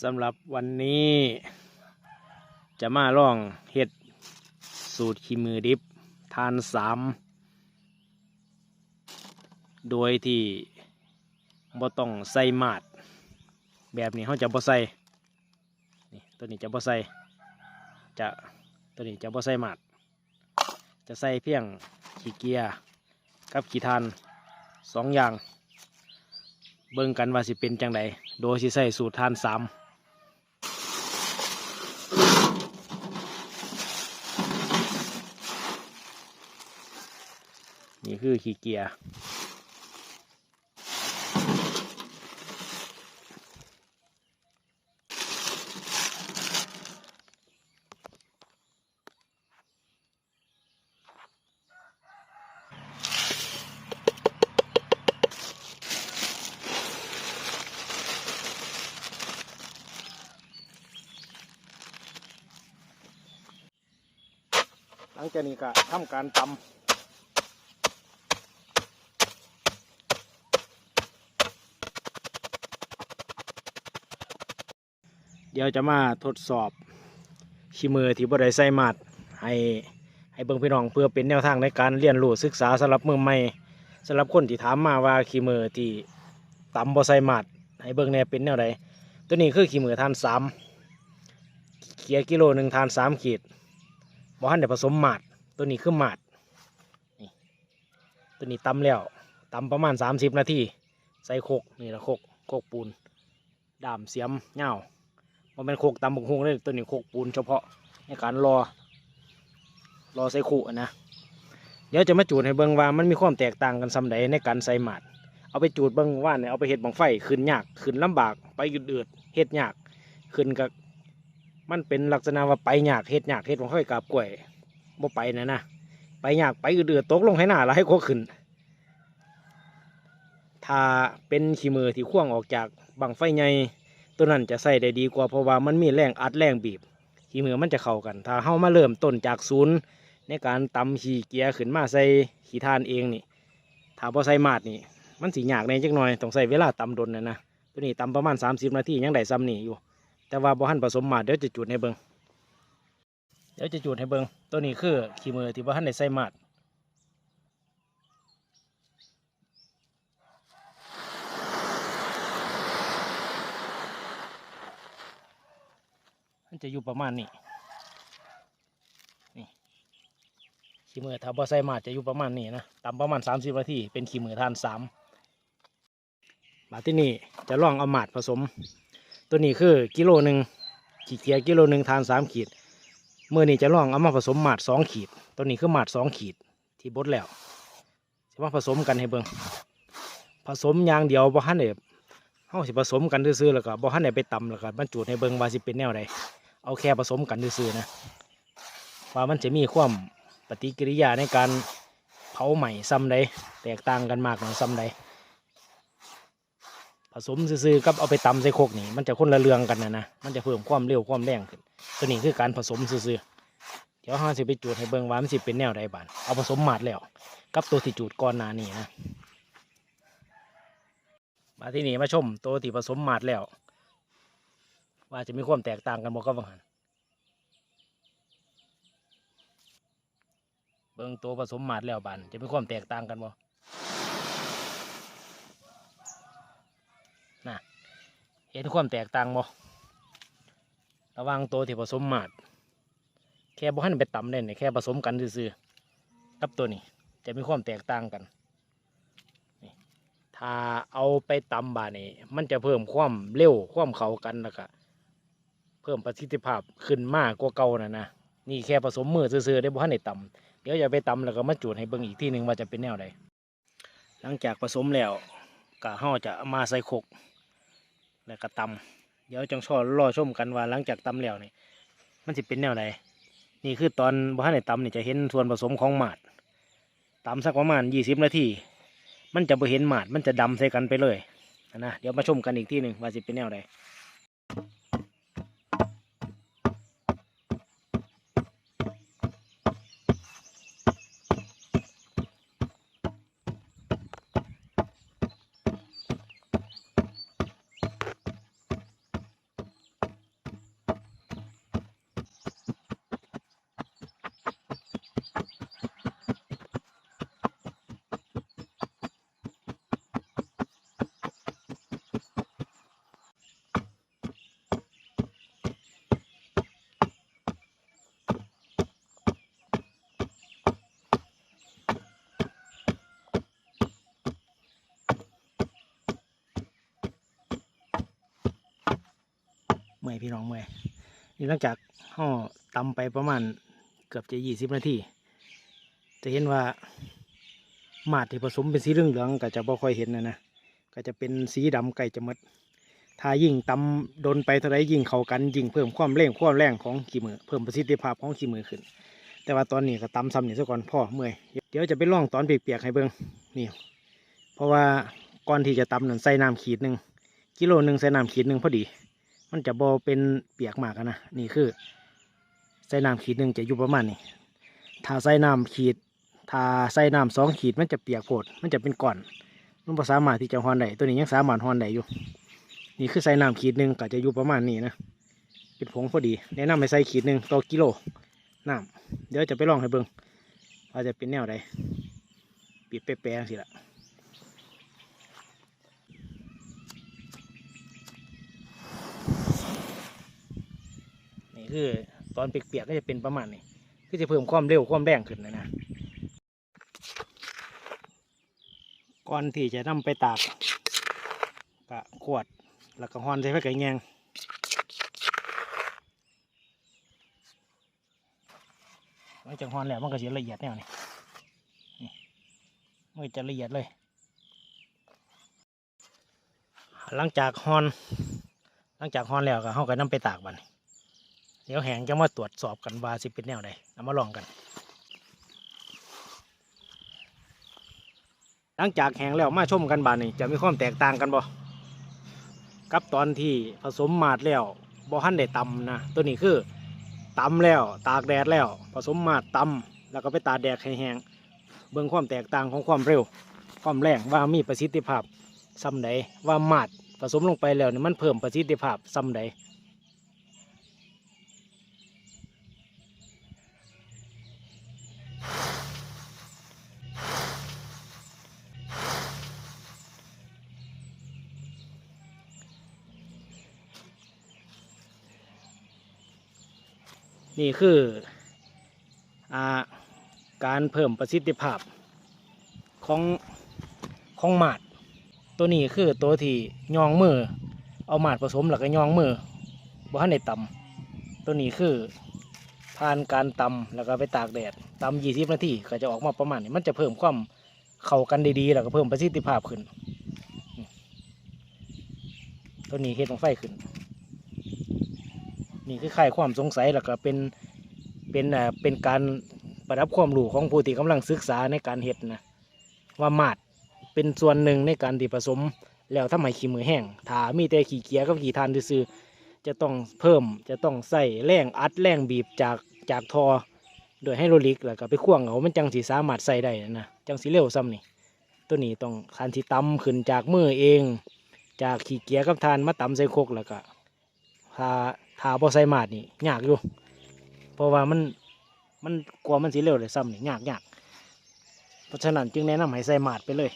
สำหรับวันนี้ จะมาลองเห็ดสูตรขีมือดิบทานสามโดยที่บ่ต้องใส่มาด แบบนี้เขาจะบ่ใส่นี่ตัวนี้จะบ่ใส่จะตัวนี้จะบ่ใส่มาด จะใส่เพียงขี้เกียร์กับขี้ทานสองอย่าง เบิ่งกันว่าสิเป็นจังใดโดยสิใส่สูตรทานสาม นี่คือขี้เกียร์หลังจากนี้ก็ทำการตำ เดี๋ยวจะมาทดสอบชิมือที่บริใส่มาดให้ให้เบิ่งพี่น้องเพื่อเป็นแนวทางในการเรียนรู้ศึกษาสำหรับมือใหม่สำหรับคนที่ถามมาว่าขีมือที่ตำบ่ใส่มาดให้เบิ่งแนวเป็นแนวใดตัวนี้คือขีมือทานสามเกียกิโลหนึ่งทานสามขีดบ่ทันได้ผสมมาดตัวนี้คือมาดตัวนี้ตำแล้วตำประมาณสามสิบนาทีใส่โคกนี่ละโคกโคกปูนดามเสียมเงา มันเป็นโคกตำบกฮงเลยตัวนี้โคกปูนเฉพาะในการรอ รอใส่ขู่นะเดี๋ยวจะมาจูดให้เบิ่งว่ามันมีความแตกต่างกันซำใดในการใส่หมาด เอาไปจูดเบิ่งว่าเนี่ยเอาไปเฮ็ดบังไฟขึ้นยากขึ้นลำบากไปอืดเฮ็ดยากขึ้นกับมันเป็นลักษณะว่าไปยากเฮ็ดยากเฮ็ดบังไฟกาบกล้วยบ่ไปนะนะไปยากไปอืดตกลงให้หน้าแล้วให้โคขึ้น ถ้าเป็นขี้มือที่ข่วงออกจากบังไฟใหญ่ ตัวนั้นจะใส่ได้ดีกว่าเพราะว่ามันมีแรงอัดแรงบีบขี้มือมันจะเข้ากัน ถ้าเฮามาเริ่มต้นจากศูนย์ในการตำขี้เกียร์ขึ้นมาใส่ขี้ทานเองนี่ถ้าพอใส่มาดนี่ มันสิยากในจักหน่อยต้องใส่เวลาตำดนนะนะตัวนี้ตำประมาณ 30 นาทียังได้ซ้ำนี่อยู่ แต่ว่าบ่ทันผสมมาดเดี๋ยวจะจุดให้เบิงเดี๋ยวจะจุดให้เบิงตัวนี้คือขี้มือที่บ่ทันได้ใส่มาด มันจะอยู่ประมาณนี้นี่ขี้มือถ้าบ่ใส่มาดจะอยู่ประมาณนี้นะตำประมาณ30นาทีเป็นขี้มือทานสามบาที่นี่จะลองเอามาดผสม ตัวนี้คือกิโลหนึ่งขีดเกียร์กิโลหนึ่งทานสามขีดเมื่อนี้จะลองเอามาผสมหมาดสองขีด ตัวนี้คือหมาดสองขีดที่บดแล้วจะมาผสมกันให้เบิ่งผสมยางเดียวบ่ฮันเด้เฮาสิผสมกันซื่อๆแล้วก็บ่ฮันได้ไปตำแล้วก็บรรจุให้เบิ่งว่าสิเป็นแนวใด เอาแค่ผสมกันซื่อๆนะว่ามันจะมีความปฏิกิริยาในการเผาใหม่ซ้ำใดแตกต่างกันมากน้อซ้ำใดผสมซื่อๆกับเอาไปตำใส่โคกนี่มันจะคนละเรื่องกันนะนะมันจะเพิ่มความเร็วความแรงขึ้นตัวนี้คือการผสมซื่อๆเดี๋ยวห้าสิบไปจูดให้เบิ่งว่ามันสิเป็นแนวใดบานเอาผสมหมาดแล้ว กับตัวที่จูดก่อนหน้านี้นะมาที่นี่มาชมตัวที่ผสมหมาดแล้ว ว่าจะมีความแตกต่างกันบ่กับบางหันเบิ่งตัวผสมหมาดแล้วบานจะมีความแตกต่างกันบ่น่ะเห็นความแตกต่างบ่ระว่างตัวที่ผสมหมาด แค่บ่หันไปต่ำเล่นแค่ผสมกันซื่อๆกับตัวนี้จะมีความแตกต่างกันถ้าเอาไปตำบานี่มันจะเพิ่มความเร็วความเข้ากันแล้วก็ เพิ่มประสิทธิภาพขึ้นมากกว่าเก่านะนะนี่แค่ผสมมือซื่อๆได้บ่ทันได้ตำเดี๋ยวจะไปตำแล้วก็มาจูดให้เบิ่งอีกทีหนึ่งว่าจะเป็นแนวใดหลังจากผสมแล้วก็เฮาจะมาใส่โคกแล้วก็ตำเดี๋ยวจังชอรอชมกันว่าหลังจากตำแล้วนี่มันสิเป็นแนวใดนี่คือตอนบ่ทันได้ตำนี่จะเห็นส่วนผสมของหมาดตำสักประมาณ20นาทีมันจะบ่เห็นหมาดมันจะดำใส่กันไปเลยนะเดี๋ยวมาชมกันอีกทีหนึ่งว่าสิเป็นแนวใด เมื่อยพี่น้องเมื่อยนี่หลังจากห่อตำไปประมาณเกือบจะยี่สิบนาทีจะเห็นว่ามาดที่ผสมเป็นสีเหลืองเหลืองก็จะบ่ค่อยเห็นนะนะก็จะเป็นสีดำไก่จะมดถ้ายิ่งตำโดนไปเท่าไรยิ่งเข้ากันยิ่งเพิ่มความเร่งความแรงของขี้มือเพิ่มประสิทธิภาพของขี้มือขึ้น แต่ว่าตอนนี้ก็ตำซ้ำนี่ซะก่อนพ่อเมื่อยเดี๋ยวจะไปล่องตอนเปียกๆให้เบิ่งนี่เพราะว่าก่อนที่จะตำนั่นใส่น้ำขีดหนึ่งกิโลหนึ่งใส่น้ำขีดหนึ่งพอดี มันจะบอเป็นเปียกมากนะนี่คือใส่น้ำขีดหนึ่งจะอยู่ประมาณนี้ถ้าใส่น้ำขีดถ้าใส่น้ำสองขีดมันจะเปียกโพดมันจะเป็นก้อน มันบ่สามารถที่จะฮอนได้ตัวนี้ยังสามารถฮอนได้อยู่ นี่คือใส่น้ำขีดหนึ่งก็จะอยู่ประมาณนี้นะเป็นผงพอดีแนะนำให้ใส่ขีดหนึ่งต่อกิโลน้ำเดี๋ยวจะไปลองให้เบิ่งว่าจะเป็นแนวใดปิดแปะๆสิละ คือตอนเปียกๆก็จะเป็นประมาณนี้คือจะเพิ่มความเร็วความแรงขึ้นนะนะก่อนที่จะนำไปตากกะขวดแล้วก็หอนใส่ไฟไก่แงงหลังจากหอนแล้วมันก็จะละเอียดแนวนี้นี่มันจะละเอียดเลย หลังจากหอน หลังจากหอนแล้วก็เขาก็นำไปตากบัดน เดี๋ยวแหงจะมาตรวจสอบกันว่าสิเป็นแนวใดเอามาลองกัน หลังจากแหงแล้วมาชมกันบานนี้จะมีความแตกต่างกันบ่กับตอนที่ผสมมาดแล้วบ่หันได้ตำนะตัวนี้คือตำแล้วตากแดดแล้ว ผสมมาดตำแล้วก็ไปตากแดดให้แห้งเบิ่งความแตกต่างของความเร็ว ความแรงว่ามีประสิทธิภาพซ้ำใดว่ามาดผสมลงไปแล้วนี่มันเพิ่มประสิทธิภาพซ้ำใด นี่คืออาการเพิ่มประสิทธิภาพของของหมาด ตัวนี้คือตัวที่ยองมือ เอาหมาดผสมแล้วก็ยองมือบ่ทันได้ตำตัวนี้คือผ่านการตำแล้วก็ไปตากแดดตำยี่สิบนาทีก็จะออกมาประมาณนี้มันจะเพิ่มความเข้ากันดีๆแล้วก็เพิ่มประสิทธิภาพขึ้น ตัวนี้เฮ็ดของไฟขึ้น นี่คือคลายความสงสัยแล้วก็เป็นเป็นอ่าเป็นการประดับความรู้ของผู้ที่กำลังศึกษาในการเห็ดนะว่ามาดเป็นส่วนหนึ่งในการที่ผสมแล้วทำให้ขี้มือแห้งถ้ามีแต่ขี้เกียจกับขี้ทานซื่อจะต้องเพิ่มจะต้องใส่แรงอัดแรงบีบจากจากทอโดยให้โรลิกแล้วก็ไปข่วงเอามันจังสีสามารถใส่ได้นะจังสีเร็วซ้ำนี่ตัวนี้ต้องคันที่ตำขึ้นจากมือเอง จากขี้เกียจกับทานมาตำใส่โคกแล้วก็ถ้า ถ้าบ่ใส่มาดนี่ยากอยู่ เพราะว่ามันมันกลัวมันสีเร็วเลยซ้ำนี่ยากยากเพราะฉะนั้นจึงแนะนำให้ใส่มาดไปเลย